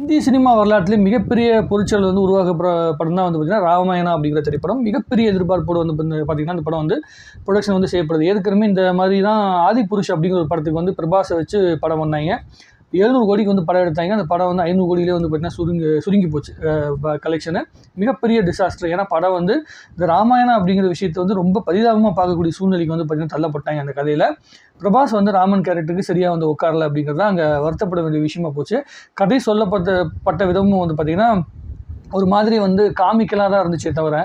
இந்திய சினிமா வரலாற்றிலே மிகப்பெரிய பொருட்கள் வந்து உருவாக்க படம் தான் வந்து பார்த்திங்கன்னா ராமாயணம் அப்படிங்கிற திரைப்படம். மிகப்பெரிய எதிர்பார்ப்போடு வந்து பார்த்திங்கன்னா இந்த படம் வந்து ப்ரொடக்ஷன் வந்து செய்யப்படுது. ஏற்கனவே இந்த மாதிரி தான் ஆதி புருஷ் அப்படிங்கிற ஒரு படத்துக்கு வந்து பிரபாஸை வச்சு படம் பண்ணாங்க. எழுநூறு கோடிக்கு வந்து படம் எடுத்தாங்க. அந்த படம் வந்து ஐநூறு கோடியிலே வந்து பார்த்திங்கன்னா சுருங்கி சுருங்கி போச்சு. கலெக்ஷனு மிகப்பெரிய டிசாஸ்டர் ஏன்னா படம் வந்து இந்த ராமாயணம் அப்படிங்கிற விஷயத்தை வந்து ரொம்ப பரிதாபமாக பார்க்கக்கூடிய சூழ்நிலைக்கு வந்து பார்த்திங்கன்னா தள்ளப்பட்டாங்க அந்த கதையில். பிரபாஸ் வந்து ராமன் கேரக்டருக்கு சரியாக வந்து உட்காரல அப்படிங்கிறது தான் அங்கே வருத்தப்பட வேண்டிய விஷயமா போச்சு. கதை சொல்லப்பட்ட பட்ட விதமும் வந்து பார்த்திங்கன்னா ஒரு மாதிரி வந்து காமிக்கலாக தான் இருந்துச்சே தவிர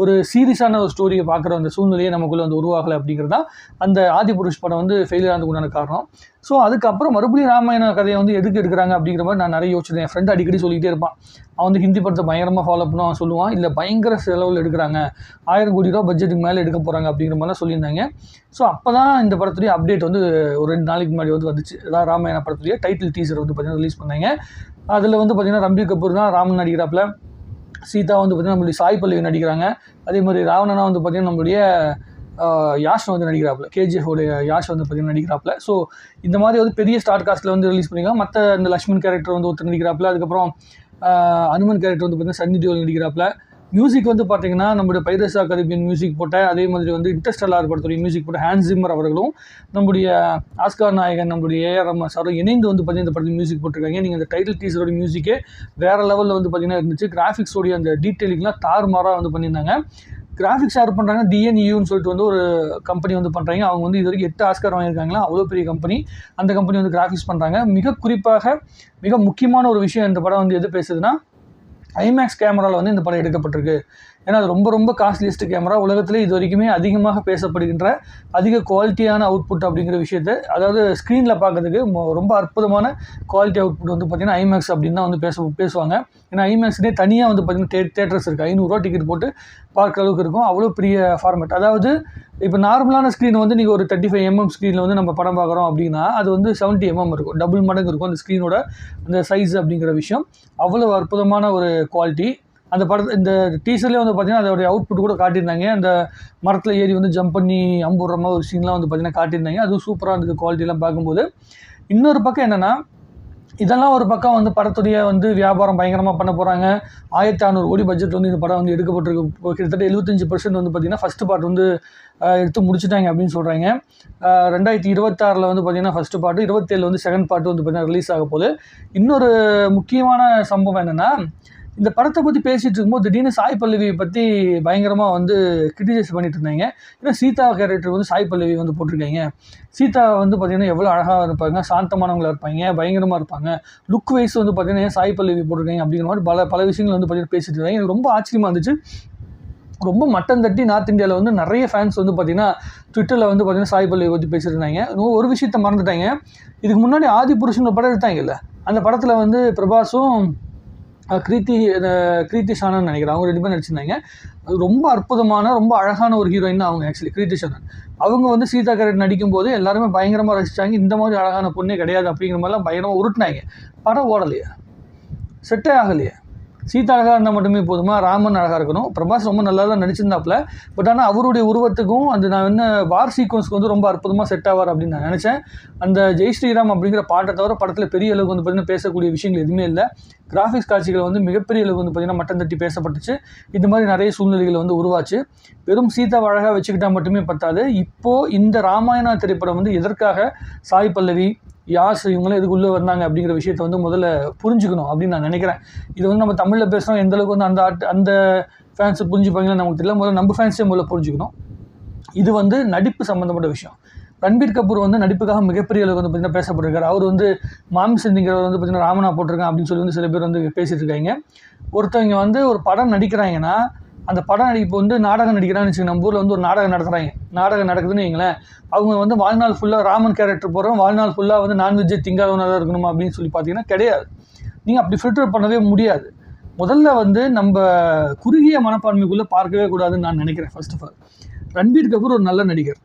ஒரு சீரியஸான ஒரு ஸ்டோரியை பார்க்குற அந்த சூழ்நிலையை நமக்குள்ளே வந்து உருவாகலை அப்படிங்கிறது தான் அந்த ஆதி புருஷ் படம் வந்து ஃபெயிலியர் ஆனதுக்கு உண்டான காரணம். ஸோ அதுக்கப்புறம் மறுபடியும் ராமாயண கதையை வந்து எதுக்கு எடுக்கிறாங்க அப்படிங்கிற மாதிரி நான் நிறைய யோசிச்சேன் என் ஃப்ரெண்ட் அடிக்கடி சொல்லிக்கிட்டே இருப்பான். அவன் வந்து ஹிந்தி படத்தை பயங்கரமாக ஃபாலோ பண்ணுவான் அவன் சொல்லுவான். இல்லை பயங்கர செலவில் எடுக்கிறாங்க. ஆயிரம் கோடி ரூபா பட்ஜெட்டுக்கு மேலே எடுக்க போகிறாங்க அப்படிங்கிற மாதிரிலாம் சொல்லியிருந்தாங்க. ஸோ அப்போ தான் இந்த படத்துடைய அப்டேட் வந்து ஒரு ரெண்டு நாளைக்கு முன்னாடி வந்து வந்துச்சு. அதாவது ராமாயண படத்துடைய டைட்டில் டீசர் வந்து பார்த்தீங்கன்னா ரிலீஸ் பண்ணாங்க. அதில் வந்து பார்த்தீங்கன்னா ரம்பீர் கபூர் தான் ராமன் நடிக்கிறாப்புல. சீதா வந்து பார்த்திங்கன்னா நம்மளுடைய சாய் பல்லவி நடிக்கிறாங்க. அதே மாதிரி ராவணனா வந்து பார்த்திங்கன்னா நம்மளுடைய யாஷ் வந்து நடிக்கிறாப்புல. கேஜிஎஃப் யாஷ் வந்து பார்த்திங்கன்னா நடிக்கிறாப்புல. ஸோ இந்த மாதிரி வந்து பெரிய ஸ்டார் காஸ்ட்டில் வந்து ரிலீஸ் பண்ணிக்கலாம் மற்ற இந்த லக்ஷ்மண் கேரக்டர் வந்து ஒருத்தர் நடிக்கிறாப்புல. அதுக்கப்புறம் அனுமன் கேரக்டர் வந்து பார்த்திங்கன்னா சன்னி தேவல் நடிக்கிறாப்புல. மியூசிக் வந்து பார்த்தீங்கன்னா நம்முடைய பைரசா கரீபியன் மியூசிக் போட்ட அதே மாதிரி வந்து இன்டர்ஸ்டெல்லார் படத்துடைய மியூசிக் போட்ட ஹேண்ட் ஜிம்மர் அவர்களும் நம்முடைய ஆஸ்கார் நாயகன் நம்முடைய ஏஆர் ரஹ்மான் சாரும் இணைந்து வந்து பார்த்தீங்கன்னா இந்த படத்துக்கு மியூசிக் போட்டிருக்காங்க. நீங்கள் அந்த டைட்டில் டீசரோட மியூசிக்கே வேறு லெவலில் வந்து பார்த்தீங்கன்னா இருந்துச்சு. கிராஃபிக்ஸோடைய அந்த டீட்டெயிலிங்லாம் தாறுமாறாக வந்து பண்ணியிருந்தாங்க. கிராஃபிக்ஸ் யார் பண்ணுறாங்க டிஎன்யூன்னு சொல்லிட்டு வந்து ஒரு கம்பெனி வந்து பண்ணுறாங்க அவங்க வந்து இது வரைக்கும் எட்டு ஆஸ்கார் வாங்கியிருக்காங்களா? அவ்வளோ பெரிய கம்பெனி அந்த கம்பெனி வந்து கிராஃபிக்ஸ் பண்ணுறாங்க மிக குறிப்பாக மிக முக்கியமான ஒரு விஷயம் இந்த படம் வந்து எது பேசுதுன்னா ஐமேக்ஸ் கேமராவில் வந்து இந்த படம் எடுக்கப்பட்டிருக்கு. ஏன்னா அது ரொம்ப ரொம்ப காஸ்ட்லியஸ்ட் கேமரா உலகத்திலே இது வரைக்குமே அதிகமாக பேசப்படுகின்ற அதிக குவாலிட்டியான அவுட்புட் அப்படிங்கிற விஷயத்தை அதாவது ஸ்க்ரீனில் பார்க்கறதுக்கு மொ- ரொம்ப அற்புதமான குவாலிட்டி அவுட்புட் வந்து பார்த்திங்கன்னா ஐமேக்ஸ் அப்படின்னு தான் வந்து பேச பேசுவாங்க. ஏன்னா ஐமேக்ஸ்னே தனியாக வந்து பார்த்திங்கன்னா தே தேட்டர்ஸ் இருக்குது ஐநூறுரூவா டிக்கெட் போட்டு பார்க்குற அளவுக்கு இருக்கும். அவ்வளோ பெரிய ஃபார்மேட் அதாவது இப்போ நார்மலான ஸ்க்ரீன் வந்து நீங்கள் ஒரு தேர்ட்டி ஃபைவ் எம்எம் ஸ்க்ரீனில் வந்து நம்ம படம் பார்க்குறோம் அப்படின்னா அது வந்து 70 எம்எம் mm இருக்கும். டபுள் மடங்கு இருக்கும் அந்த ஸ்க்ரீனோட அந்த சைஸ் அப்படிங்கிற விஷயம். அவ்வளோ அற்புதமான ஒரு குவாலிட்டி அந்த படத்தை இந்த டீசர்லேயே வந்து பார்த்தீங்கன்னா அதோடைய அவுட்புட் கூட காட்டியிருந்தாங்க. அந்த மரத்தில் ஏறி வந்து ஜம்ப் பண்ணி அம்புடுற மாதிரி ஒரு சீன்லாம் வந்து பார்த்தீங்கன்னா காட்டியிருந்தாங்க. அதுவும் சூப்பராக இருந்தது குவாலிட்டிலாம் பார்க்கும்போது. இன்னொரு பக்கம் என்னென்னா இதெல்லாம் ஒரு பக்கம் வந்து படத்துடைய வந்து வியாபாரம் பயங்கரமாக பண்ண போகிறாங்க ஆயிரத்தி அறநூறு கோடி பட்ஜெட் வந்து இந்த படம் வந்து எடுக்கப்பட்டிருக்கு. கிட்டத்தட்ட எழுபத்தஞ்சு பர்சன்ட் வந்து பார்த்திங்கன்னா ஃபஸ்ட்டு பார்ட் வந்து எடுத்து முடிச்சிட்டாங்க அப்படின்னு சொல்கிறாங்க ரெண்டாயிரத்தி இருபத்தாறில் வந்து பார்த்திங்கன்னா ஃபஸ்ட்டு பார்ட்டு இருபத்தேழு வந்து செகண்ட் பாட்டு வந்து பார்த்திங்கன்னா ரிலீஸ் ஆக போகுது. இன்னொரு முக்கியமான சம்பவம் என்னென்னா இந்த படத்தை பற்றி பேசிகிட்டு இருக்கும்போது திடீர்னு சாய் பல்லவியை பற்றி பயங்கரமாக வந்து கிரிட்டிசைஸ் பண்ணிட்டு இருந்தாங்க. ஏன்னா சீதா கேரக்டர் வந்து சாய் பல்லவி வந்து போட்டிருக்காங்க. சீதா வந்து பார்த்திங்கன்னா எவ்வளோ அழகாக இருப்பாங்க சாந்தமானவங்களா இருப்பாங்க பயங்கரமாக இருப்பாங்க. லுக் வைஸ் வந்து பார்த்திங்கன்னா சாய் பல்லவி போட்டிருக்காங்க அப்படிங்கிற மாதிரி பல பல விஷயங்கள் வந்து பார்த்திங்கன்னா பேசிட்டு இருந்தாங்க. எனக்கு ரொம்ப ஆச்சரியமாக இருந்துச்சு. ரொம்ப மட்டம் தட்டி நார்த் இந்தியாவில் வந்து நிறைய ஃபேன்ஸ் வந்து பார்த்திங்கன்னா ட்விட்டரில் வந்து பார்த்திங்கன்னா சாய் பல்லவி பற்றி பேசியிருந்தாங்க ஒரு விஷயத்த மறந்துட்டாங்க. இதுக்கு முன்னாடி ஆதி புருஷன் ஒரு படம் எடுத்தாங்கல்ல? அந்த படத்தில் வந்து பிரபாஸும் கிருத்தி கிருத்தி சானன் நினைக்கிறேன். அவங்க ரெண்டு பேரும் நடிச்சிருந்தாங்க. அது ரொம்ப அற்புதமான ரொம்ப அழகான ஒரு ஹீரோயின் அவங்க ஆக்சுவலி கிருத்தி சானன் அவங்க வந்து சீதா கேரட் நடிக்கும்போது எல்லாருமே பயங்கரமாக ரசிச்சாங்க. இந்த மாதிரி அழகான பொண்ணே கிடையாது அப்படிங்கிற மாதிரிலாம் பயங்கரமாக உருட்டினாங்க. படம் ஓடலையே. செட்டே ஆகலையே. சீதா அழகாக இருந்தால் மட்டுமே போதுமா? ராமன் அழகாக இருக்கணும். பிரபாஸ் ரொம்ப நல்லா தான் நடிச்சிருந்தாப்புல. பட் ஆனால் அவருடைய உருவத்துக்கும் அந்த நான் என்ன வார் சீக்வன்ஸ்க்கு வந்து ரொம்ப அற்புதமாக செட் ஆவார் அப்படின்னு நான் நினச்சேன். அந்த ஜெய் ஸ்ரீராம் அப்படிங்கிற பாட்டை தவிர படத்தில் பெரிய அளவுக்கு வந்து பார்த்திங்கன்னா பேசக்கூடிய விஷயங்கள் எதுவுமே இல்லை. கிராஃபிக்ஸ் காட்சிகள் வந்து மிகப்பெரிய அளவுக்கு வந்து பார்த்திங்கன்னா மட்டம் தட்டி பேசப்பட்டுச்சு. இது மாதிரி நிறைய சூழ்நிலைகள் வந்து உருவாச்சு. வெறும் சீதா அழகாக வச்சுக்கிட்டால் மட்டுமே பத்தாது. இப்போது இந்த ராமாயணா திரைப்படம் வந்து எதற்காக சாய் பல்லவி யாஸ் இவங்களும் எதுக்குள்ளே வந்தாங்க அப்படிங்கிற விஷயத்தை வந்து முதல்ல புரிஞ்சுக்கணும் அப்படின்னு நான் நினைக்கிறேன். இது வந்து நம்ம தமிழில் பேசுகிறோம் எந்த அளவுக்கு வந்து அந்த ஆட் அந்த ஃபேன்ஸை புரிஞ்சுப்பாங்கன்னு நமக்கு தெரியல. முதல்ல நம்ம ஃபேன்ஸே முதல்ல புரிஞ்சுக்கணும். இது வந்து நடிப்பு சம்மந்தப்பட்ட விஷயம். ரன்பீர் கபூர் வந்து நடிப்புக்காக மிகப்பெரிய அளவுக்கு வந்து பார்த்தீங்கன்னா பேசப்பட்டிருக்காரு. அவர் வந்து மாமி சிந்திங்கிறவர் வந்து பார்த்தீங்கன்னா ராமனா போட்டிருக்கான் அப்படின்னு சொல்லி வந்து சில பேர் வந்து பேசிகிட்டு இருக்காங்க. ஒருத்தவங்க வந்து ஒரு படம் நடிக்கிறாங்கன்னா அந்த படம் நடிப்பு வந்து நாடகம் நடிக்கிறான்னு வச்சுக்கோங்க நம்ம ஊரில் வந்து ஒரு நாடகம் நடத்துகிறாங்க நாடகம் நடக்குதுன்னு வைங்களேன் அவங்க வந்து வாழ்நாள் ஃபுல்லாக ராமன் கேரக்டர் போகிறோம் வாழ்நாள் ஃபுல்லாக வந்து நான்வெஜ்ஜு திங்காதவனாக தான் இருக்கணுமா அப்படின்னு சொல்லி பார்த்தீங்கன்னா கிடையாது. நீங்கள் அப்படி ஃபில்டர் பண்ணவே முடியாது. முதல்ல வந்து நம்ம குறுகிய மனப்பான்மைக்குள்ளே பார்க்கவே கூடாதுன்னு நான் நினைக்கிறேன் first of all Ranbir Kapoor ஒரு நல்ல நடிகர்.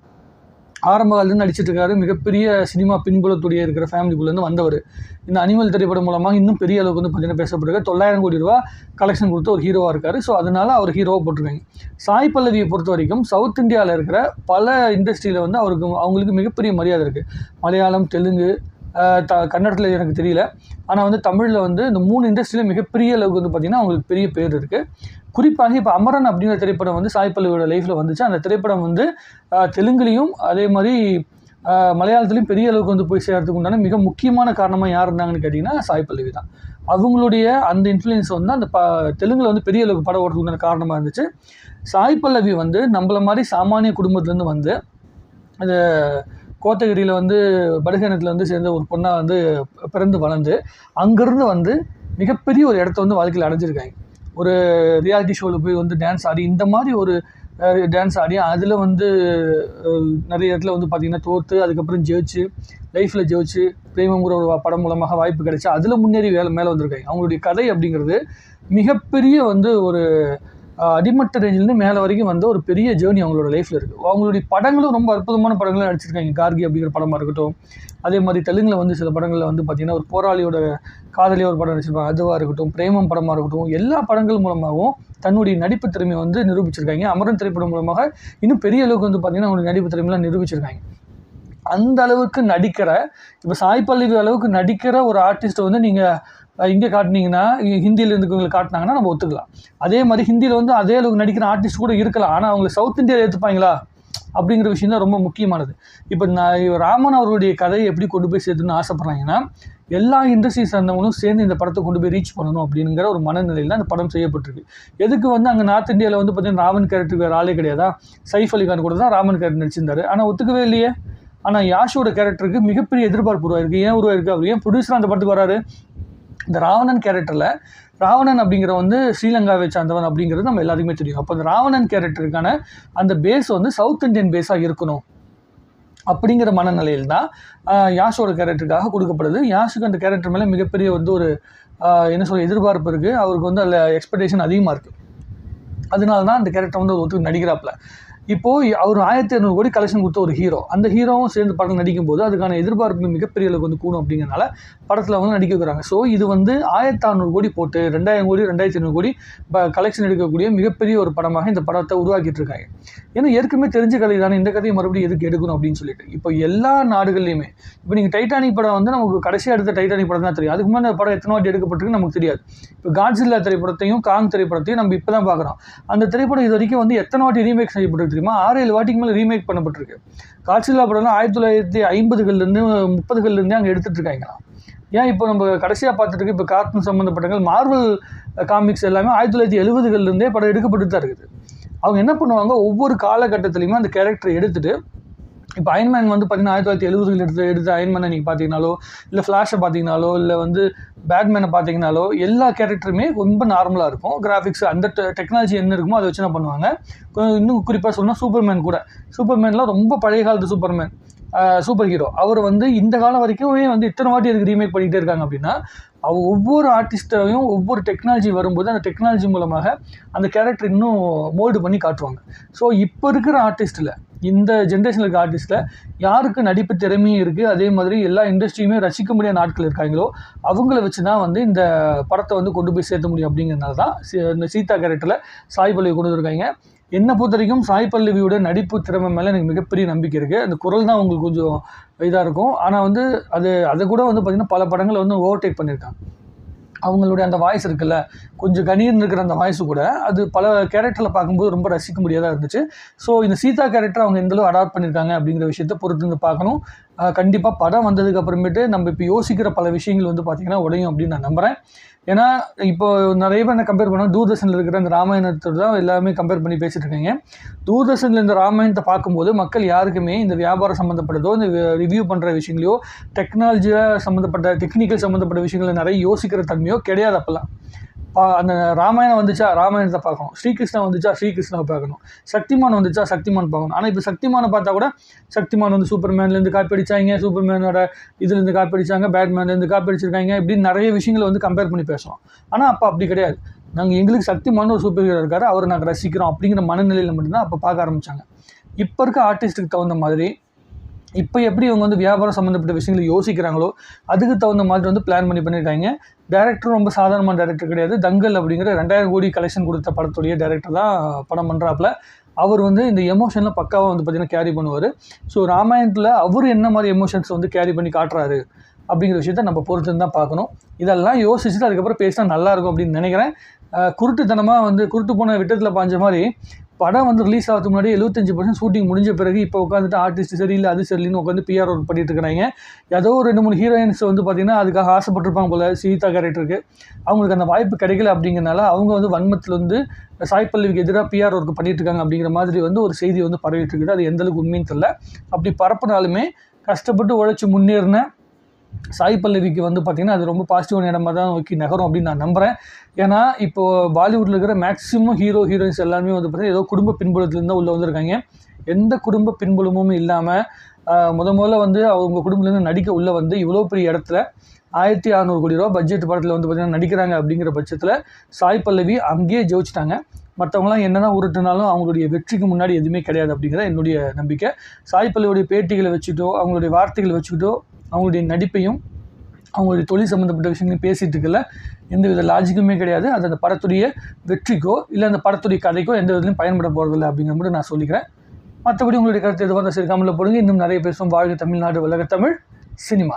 ஆரம்ப காலத்துலேருந்து நடிச்சிட்டு இருக்காரு மிகப்பெரிய சினிமா பின்புலத்துடைய இருக்கிற ஃபேமிலிக்குள்ளேருந்து வந்தவர். இந்த அனிமல் திரைப்படம் மூலமாக இன்னும் பெரிய அளவுக்கு வந்து பார்த்தீங்கன்னா பேசப்படுறாரு தொள்ளாயிரம் கோடி ரூபா கலெக்ஷன் கொடுத்து ஒரு ஹீரோவாக இருக்காரு. ஸோ அதனால அவர் ஹீரோவாக போட்டிருக்காங்க. சாய் பல்லவியை பொறுத்த வரைக்கும் சவுத் இந்தியாவில் இருக்கிற பல இண்டஸ்ட்ரியில் வந்து அவருக்கு அவங்களுக்கு மிகப்பெரிய மரியாதை இருக்குது மலையாளம் தெலுங்கு த கன்னடத்தில் எனக்கு தெரியல. ஆனால் வந்து தமிழில் வந்து இந்த மூணு இண்டஸ்ட்ரியில் மிகப்பெரிய அளவுக்கு வந்து பார்த்திங்கன்னா அவங்களுக்கு பெரிய பேர் இருக்குது குறிப்பாக இப்போ அமரன் அப்படிங்கிற திரைப்படம் வந்து சாய் பல்லவியோட லைஃப்பில் வந்துச்சு. அந்த திரைப்படம் வந்து தெலுங்குலேயும் அதே மாதிரி மலையாளத்துலேயும் பெரிய அளவுக்கு வந்து போய் சேர்கிறதுக்கு உண்டான மிக முக்கியமான காரணமாக யார் இருந்தாங்கன்னு கேட்டிங்கன்னா சாய் பல்லவி தான். அவங்களுடைய அந்த இன்ஃப்ளூயன்ஸ் வந்து அந்த ப தெலுங்கில் வந்து பெரிய அளவுக்கு படம் ஓடுறதுக்கு உண்டான காரணமாக இருந்துச்சு. சாய் பல்லவி வந்து நம்மள மாதிரி சாமானிய குடும்பத்துலேருந்து வந்து அது கோத்தகிரியில் வந்து படுகணத்தில் வந்து சேர்ந்த ஒரு பொண்ணாக வந்து பிறந்து வளர்ந்து அங்கேருந்து வந்து மிகப்பெரிய ஒரு இடத்த வந்து வாழ்க்கையில் அடைஞ்சிருக்காங்க. ஒரு ரியாலிட்டி ஷோவில் போய் வந்து டான்ஸ் ஆடி இந்த மாதிரி ஒரு டான்ஸ் ஆடி அதில் வந்து நிறைய இடத்துல வந்து பார்த்திங்கன்னா தோற்று அதுக்கப்புறம் ஜெயிச்சு லைஃப்பில் ஜெயிச்சு பிரேமங்கிற ஒரு படம் மூலமாக வாய்ப்பு கிடைச்சி அதில் முன்னேறி வேலை மேலே வந்திருக்காங்க. அவங்களுடைய கதை அப்படிங்கிறது மிகப்பெரிய வந்து ஒரு அடிமட்ட ரேஞ்சிலேருந்து மேலே வரைக்கும் வந்த ஒரு பெரிய ஜேர்னி அவங்களோட லைஃப்பில் இருக்குது அவங்களுடைய படங்களும் ரொம்ப அற்புதமான படங்களும் நடிச்சிருக்காங்க. கார்கி அப்படிங்கிற படமாக இருக்கட்டும். அதே மாதிரி தெலுங்கில் வந்து சில படங்களில் வந்து பார்த்திங்கன்னா ஒரு போராளியோட காதலியாக ஒரு படம் நடிச்சிருப்பாங்க. அதுவாக இருக்கட்டும் பிரேமம் படமாக இருக்கட்டும் எல்லா படங்கள் மூலமாகவும் தன்னுடைய நடிப்பு திறமையை வந்து நிரூபிச்சிருக்காங்க. அமரன் திரைப்படம் மூலமாக இன்னும் பெரிய அளவுக்கு வந்து பார்த்திங்கன்னா அவங்களுடைய நடிப்பு திறமையெல்லாம் நிரூபிச்சிருக்காங்க. அந்த அளவுக்கு நடிக்கிற இப்போ சாய் பல்லவி அளவுக்கு நடிக்கிற ஒரு ஆர்டிஸ்ட்டை வந்து நீங்கள் இங்கே காட்டினீங்கன்னா ஹிந்தியில் இருக்கவங்களுக்கு காட்டினாங்கன்னா நம்ம ஒத்துக்கலாம். அதே மாதிரி ஹிந்தியில் வந்து அதே அளவுக்கு நடிக்கிற ஆர்டிஸ்ட் கூட இருக்கலாம். ஆனால் அவங்க சவுத் இந்தியாவில் ஏற்றுப்பாங்களா அப்படிங்கிற விஷயம் தான் ரொம்ப முக்கியமானது. இப்போ நான் ராமன் அவருடைய கதையை எப்படி கொண்டு போய் சேர்த்துன்னு ஆசைப்பட்றாங்கன்னா எல்லா இண்டஸ்ட்ரி சார்ந்தவங்களும் சேர்ந்து இந்த படத்தை கொண்டு போய் ரீச் பண்ணணும் அப்படிங்கிற ஒரு மனநிலையில் தான் அந்த படம் செய்யப்பட்டிருக்கு. எதுக்கு வந்து அங்கே நார்த் இந்தியாவில் வந்து பார்த்தீங்கன்னா ராமன் கேரக்டருக்கு வேறு ஆளே கிடையாதா? சைஃப் அலிகான் கூட தான் ராமன் கேரக்டர் நடிச்சிருந்தாரு. ஆனால் ஒத்துக்கவே இல்லையே. ஆனால் யாஷோட கேரக்டருக்கு மிகப்பெரிய எதிர்பார்ப்பு உருவாயிருக்கு. ஏன் உருவாயிருக்கு? அவர் ஏன் ப்ரொடியூசர் அந்த படத்துக்கு வராரு? இந்த ராவணன் கேரக்டரில் ராவணன் அப்படிங்கிற வந்து ஸ்ரீலங்காவை சார்ந்தவன் அப்படிங்கிறது நம்ம எல்லாருக்குமே தெரியும். அப்போ அந்த ராவணன் கேரக்டருக்கான அந்த பேஸ் வந்து சவுத் இந்தியன் பேஸாக இருக்கணும். அப்படிங்கிற மனநிலையில் தான் யாஷோட கேரக்டருக்காக கொடுக்கப்படுது. யாஷுக்கு அந்த கேரக்டர் மேலே மிகப்பெரிய வந்து ஒரு என்ன சொல்ல எதிர்பார்ப்பு இருக்குது அவருக்கு வந்து அதில் எக்ஸ்பெக்டேஷன் அதிகமாக இருக்குது அதனால தான் அந்த கேரக்டர் வந்து ஒருத்தர் நடிக்கிறாப்புல. இப்போது அவர் ஆயிரத்தி இரநூறு கோடி கலெக்ஷன் கொடுத்த ஒரு ஹீரோ அந்த ஹீரோவும் சேர்ந்து படம் நடிக்கும் போது அதுக்கான எதிர்பார்ப்பு மிகப்பெரிய அளவுக்கு வந்து கூடும் அப்படிங்கிறனால படத்தில் வந்து நடிக்க வைக்கிறாங்க. ஸோ இது வந்து ஆயிரத்தி அறநூறு கோடி போட்டு ரெண்டாயிரம் கோடி ரெண்டாயிரத்தி ஐநூறு கோடி கலெக்ஷன் எடுக்கக்கூடிய மிகப்பெரிய ஒரு படமாக இந்த படத்தை உருவாக்கிட்டு இருக்காங்க. ஏன்னா ஏற்கனவே தெரிஞ்ச கதை தானே இந்த கதையை மறுபடியும் எதுக்கு எடுக்கணும் அப்படின்னு சொல்லிட்டு. இப்போ எல்லா நாடுகள்லையுமே இப்போ நீங்கள் டைட்டானிக் படம் வந்து நமக்கு கடைசியாக எடுத்த டைட்டானிக் படம் தான் தெரியும். அதுக்கு முன்னாடி அந்த படம் எத்தனை வாட்டி எடுக்கப்பட்டிருக்கு நமக்கு தெரியாது. இப்போ காட்ஸில்லா திரைப்படத்தையும் காங் திரைப்படத்தையும் நம்ம இப்போ தான் பார்க்குறோம். அந்த திரைப்படம் இது வரைக்கும் வந்து எத்தனை வாட்டி ரீமேக் செய்யப்பட்டிருக்கு தெரியுமா? ஆறு ஏழு வாட்டிக்கு மேலே ரீமேக் பண்ணப்பட்டிருக்கு. காட்ஸில்லா படம்லாம் ஆயிரத்தி தொள்ளாயிரத்தி ஐம்பதுகள்லேருந்து முப்பதுகள்லேருந்தே அங்கே எடுத்துகிட்ருக்காங்களாம் ஏன் இப்போ நம்ம கடைசியாக பார்த்துட்டு இப்போ கார்ட்டூன் சம்மந்தப்பட்டங்கள் மார்வல் காமிக்ஸ் எல்லாமே ஆயிரத்தி தொள்ளாயிரத்தி எழுபதுகள்லேருந்தே படம் எடுக்கப்பட்டு தான் இருக்குது. அவங்க என்ன பண்ணுவாங்க? ஒவ்வொரு காலகட்டத்துலையுமே அந்த கேரக்டரை எடுத்துட்டு இப்போ அயன்மேன் வந்து பார்த்தீங்கன்னா ஆயிரத்தி தொள்ளாயிரத்தி எழுபதுகள் எடுத்து எடுத்த அயன்மேனை நீங்கள் பார்த்தீங்கனாலோ இல்லை ஃப்ளாஷை பார்த்தீங்கனாலோ இல்லை வந்து பேட்மேனை பார்த்தீங்கனாலோ எல்லா கேரக்டருமே ரொம்ப நார்மலாக இருக்கும். கிராஃபிக்ஸ் அந்த டெக்னாலஜி என்ன இருக்குமோ அதை வச்சு என்ன பண்ணுவாங்க. இன்னும் குறிப்பாக சொன்னால் சூப்பர்மேன் கூட. சூப்பர்மேன்லாம் ரொம்ப பழைய காலத்து சூப்பர்மேன் சூப்பர் ஹீரோ அவர் வந்து இந்த காலம் வரைக்குமே வந்து இத்தனை வாட்டி அதுக்கு ரீமேக் பண்ணிகிட்டே இருக்காங்க அப்படின்னா அவ ஒவ்வொரு ஆர்டிஸ்ட்டையும் ஒவ்வொரு டெக்னாலஜி வரும்போது அந்த டெக்னாலஜி மூலமாக அந்த கேரக்டர் இன்னும் மோல்டு பண்ணி காட்டுவாங்க. ஸோ இப்போ இருக்கிற ஆர்டிஸ்ட்டில் இந்த ஜென்ரேஷனில் இருக்க ஆர்டிஸ்ட்டில் யாருக்கு நடிப்பு திறமையும் இருக்குது அதே மாதிரி எல்லா இண்டஸ்ட்ரியுமே ரசிக்க முடியாத நாட்கள் இருக்காங்களோ அவங்கள வச்சு தான் வந்து இந்த படத்தை வந்து கொண்டு போய் சேர்த்த முடியும் அப்படிங்கிறதுனால தான் இந்த சீதா கேரக்டரில் சாய் பல்லவி கொண்டு வந்திருக்காங்க. என்னை பொறுத்த வரைக்கும் சாய் பல்லவியோட நடிப்பு திறமை மேலே எனக்கு மிகப்பெரிய நம்பிக்கை இருக்குது அந்த குரல் தான் உங்களுக்கு கொஞ்சம் இதாக இருக்கும். ஆனால் வந்து அது அதை கூட வந்து பார்த்திங்கன்னா பல படங்களை வந்து ஓவர்டேக் பண்ணியிருக்காங்க. அவங்களுடைய அந்த வாய்ஸ் இருக்குல்ல கொஞ்சம் கணீர்னு இருக்கிற அந்த வாய்ஸ் கூட அது பல கேரக்டரில் பார்க்கும்போது ரொம்ப ரசிக்க முடியாதாக இருந்துச்சு. ஸோ இந்த சீதா கேரக்டர் அவங்க எந்தளவு அடாப்ட் பண்ணியிருக்காங்க அப்படிங்கிற விஷயத்தை பொறுத்து இருந்து பார்க்கணும். கண்டிப்பாக படம் வந்ததுக்கு அப்புறமேட்டு நம்ம இப்போ யோசிக்கிற பல விஷயங்கள் வந்து பார்த்திங்கன்னா உடையும் அப்படின்னு நான் நம்புகிறேன் ஏன்னா இப்போ நிறைய பேர் என்ன கம்பேர் பண்ணால் தூர்தர்ஷனில் இருக்கிற அந்த ராமாயணத்தோடு தான் எல்லாமே கம்பேர் பண்ணி பேசிகிட்டு இருக்காங்க. தூர்தர்ஷனில் இந்த ராமாயணத்தை பார்க்கும்போது மக்கள் யாருக்குமே இந்த வியாபாரம் சம்மந்தப்பட்டதோ இந்த ரிவ்யூ பண்ணுற விஷயங்களையோ டெக்னாலஜியாக சம்மந்தப்பட்ட டெக்னிக்கல் சம்மந்தப்பட்ட விஷயங்களை நிறைய யோசிக்கிற தன்மையோ கிடையாது அப்போல்லாம். அந்த ராமாயணம் வந்துச்சா? ராமாயணத்தை பார்க்கணும். ஸ்ரீகிருஷ்ணன் வந்துச்சா? ஸ்ரீகிருஷ்ணாவை பார்க்கணும். சக்திமான் வந்துச்சா? சக்திமான் பார்க்கணும். ஆனால் இப்போ சக்திமானை பார்த்தா கூட சக்திமான் வந்து சூப்பர்மேன்லேருந்து காப்பி அடிச்சாங்க சூப்பர்மேனோட இதுலேருந்து காப்பிடிச்சாங்க. பேட்மேன்லேருந்து காப்பி அடிச்சிருக்காங்க இப்படின்னு நிறைய விஷயங்களை வந்து கம்பேர் பண்ணி பேசுகிறோம் ஆனால் அப்போ அப்படி கிடையாது. நாங்கள் எங்களுக்கு சக்திமான ஒரு சூப்பர் ஹீரோ இருக்கார். அவரை நாங்கள் ரசிக்கிறோம் அப்படிங்கிற மனநிலையில் மட்டும்தான் அப்போ பார்க்க ஆரம்பித்தாங்க இப்போ இருக்க ஆர்டிஸ்ட்டுக்கு தகுந்த மாதிரி இப்போ எப்படி இவங்க வந்து வியாபாரம் சம்மந்தப்பட்ட விஷயங்களை யோசிக்கிறாங்களோ அதுக்கு தகுந்த மாதிரி வந்து பிளான் பண்ணி பண்ணியிருக்காங்க. டேரக்டரும் ரொம்ப சாதாரணமான டேரக்டர் கிடையாது. தங்கல் அப்படிங்கிற ரெண்டாயிரம் கோடி கலெக்ஷன் கொடுத்த படத்துடைய டேரக்டர் தான் படம் பண்ணுறாப்புல அவர் வந்து இந்த எமோஷனில் பக்காவாக வந்து பார்த்திங்கன்னா கேரி பண்ணுவார். ஸோ ராமாயணத்தில் அவர் என்ன மாதிரி எமோஷன்ஸ் வந்து கேரி பண்ணி காட்டுறாரு அப்படிங்கிற விஷயத்த நம்ம பொறுத்து தான் பார்க்கணும். இதெல்லாம் யோசிச்சுட்டு அதுக்கப்புறம் பேசினா நல்லாயிருக்கும் அப்படின்னு நினைக்கிறேன். குருட்டுத்தனமாக வந்து குருட்டு போன விட்டத்தில் பாஞ்ச மாதிரி படம் வந்து ரிலீஸ் ஆகிறதுக்கு முன்னாடி எழுபத்தஞ்சு பர்சன்ட் ஷூட்டிங் முடிஞ்ச பிறகு இப்போ உட்காந்துட்டு ஆர்டிஸ்ட் சரியில்லை அது சரியில்லைன்னு உட்காந்து பிஆர் ஒர்க் பண்ணிட்டு இருக்கிறாங்க. ஏதோ ஒரு ரெண்டு மூணு ஹீரோயின்ஸ் வந்து பார்த்திங்கன்னா அதுக்காக ஆசைப்பட்டிருப்பாங்க போல சீதா கேரக்டருக்கு. அவங்களுக்கு அந்த வாய்ப்பு கிடைக்கல அப்படிங்கிறனால அவங்க வந்து வன்மத்தில் வந்து சாய் பல்லவிக்கு எதிராக பிஆர் ஒர்க் பண்ணிட்டு இருக்காங்க அப்படிங்கிற மாதிரி வந்து ஒரு செய்தி வந்து பரவிட்டு இருக்குது. அது எந்தளவுக்கு உண்மைன்னு தெரில அப்படி பரப்புனாலுமே கஷ்டப்பட்டு உழைச்சி முன்னேறின சாய் பல்லவிக்கு வந்து பார்த்திங்கன்னா அது ரொம்ப பாசிட்டிவான இடமா தான் நோக்கி நகரும் அப்படின்னு நான் நம்புகிறேன் ஏன்னா இப்போது பாலிவுட்டில் இருக்கிற மேக்ஸிமம் ஹீரோ ஹீரோயின்ஸ் எல்லாமே வந்து பார்த்திங்கன்னா ஏதோ குடும்ப பின்புலத்துலேருந்து தான் உள்ளே வந்திருக்காங்க. எந்த குடும்ப பின்புலமும் இல்லாமல் முத முதல்ல வந்து அவங்க குடும்பத்துலேருந்து நடிக்க உள்ளே வந்து இவ்வளோ பெரிய இடத்துல ஆயிரத்தி அறநூறு கோடி ரூபா பட்ஜெட் படத்தில் வந்து பார்த்திங்கன்னா நடிக்கிறாங்க அப்படிங்கிற பட்சத்தில் சாய் பல்லவி அங்கேயே ஜெயிச்சிட்டாங்க. மற்றவங்களாம் என்ன தான் அவங்களுடைய வெற்றிக்கு முன்னாடி எதுவுமே கிடையாது அப்படிங்கிற என்னுடைய நம்பிக்கை. சாய் பல்லவியுடைய பேட்டிகளை வச்சுட்டோ அவங்களுடைய வார்த்தைகளை வச்சுக்கிட்டோ அவங்களுடைய நடிப்பையும் அவங்களுடைய தொழில் சம்மந்தப்பட்ட விஷயங்களையும் பேசிகிட்டு இருக்கல எந்த வித லாஜிக்குமே கிடையாது. அது அந்த படத்துடைய வெற்றிக்கோ இல்லை அந்த படத்துடைய கதைக்கோ எந்த விதத்துலையும் பயன்பட போகிறதில்ல அப்படிங்கிற மட்டும் நான் சொல்லிக்கிறேன். மற்றபடி உங்களுடைய கருத்து எதுவாக இருந்தால் சரி கமலில் போடுங்க. இன்னும் நிறைய பேசுவோம். வாழ்க தமிழ்நாடு உலக தமிழ் சினிமா.